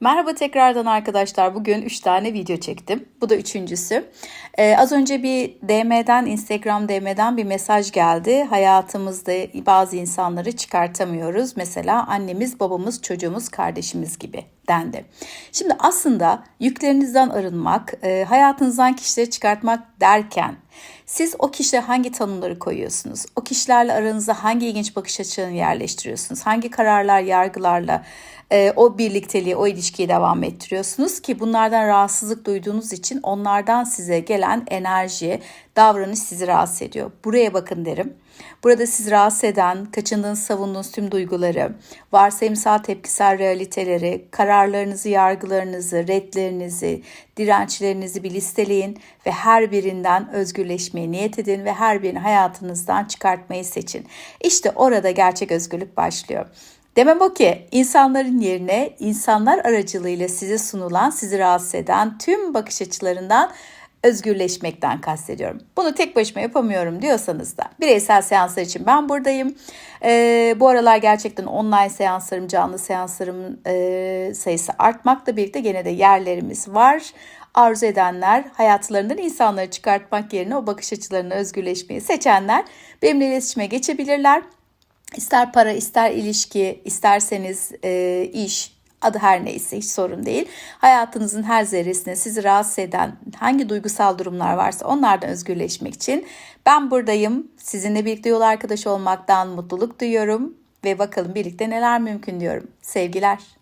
Merhaba tekrardan arkadaşlar. Bugün 3 tane video çektim. Bu da üçüncüsü. Ee, az önce bir DM'den, Instagram DM'den bir mesaj geldi. Hayatımızda bazı insanları çıkartamıyoruz. Mesela annemiz, babamız, çocuğumuz, kardeşimiz gibi dendi. Şimdi aslında yüklerinizden arınmak, e, hayatınızdan kişileri çıkartmak derken siz o kişiye hangi tanımları koyuyorsunuz? O kişilerle aranızda hangi ilginç bakış açılarını yerleştiriyorsunuz? Hangi kararlar, yargılarla e, o birlikteliği, o ilişkiyi devam ettiriyorsunuz ki bunlardan rahatsızlık duyduğunuz için onlardan size gelen enerji, davranış sizi rahatsız ediyor. Buraya bakın derim. Burada sizi rahatsız eden, kaçındığınız, savunduğunuz tüm duyguları, varsayımsal tepkisel realiteleri, kararlarınızı, yargılarınızı, redlerinizi, dirençlerinizi bir listeleyin ve her birinden özgürleşmeye niyet edin ve her birini hayatınızdan çıkartmayı seçin. İşte orada gerçek özgürlük başlıyor. Demem o ki insanların yerine insanlar aracılığıyla size sunulan, sizi rahatsız eden tüm bakış açılarından özgürleşmekten kastediyorum. Bunu tek başıma yapamıyorum diyorsanız da bireysel seanslar için ben buradayım. Ee, bu aralar gerçekten online seanslarım, canlı seanslarım e, sayısı artmakla birlikte gene de yerlerimiz var. Arzu edenler, hayatlarından insanları çıkartmak yerine o bakış açılarına özgürleşmeyi seçenler benimle iletişime geçebilirler. İster para, ister ilişki, isterseniz e, iş, adı her neyse hiç sorun değil. Hayatınızın her zerresine sizi rahatsız eden hangi duygusal durumlar varsa onlardan özgürleşmek için ben buradayım. Sizinle birlikte yol arkadaşı olmaktan mutluluk duyuyorum ve bakalım birlikte neler mümkün diyorum. Sevgiler.